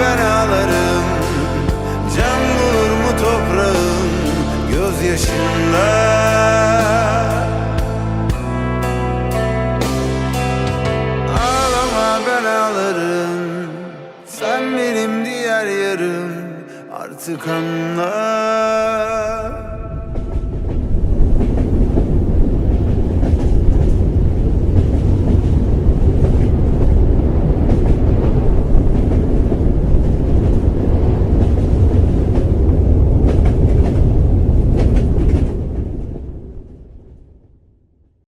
ben ağlarım. Can bulur mu toprağım gözyaşımda? Ağlama ben ağlarım. Sen benim diğer yarım. Artık anla.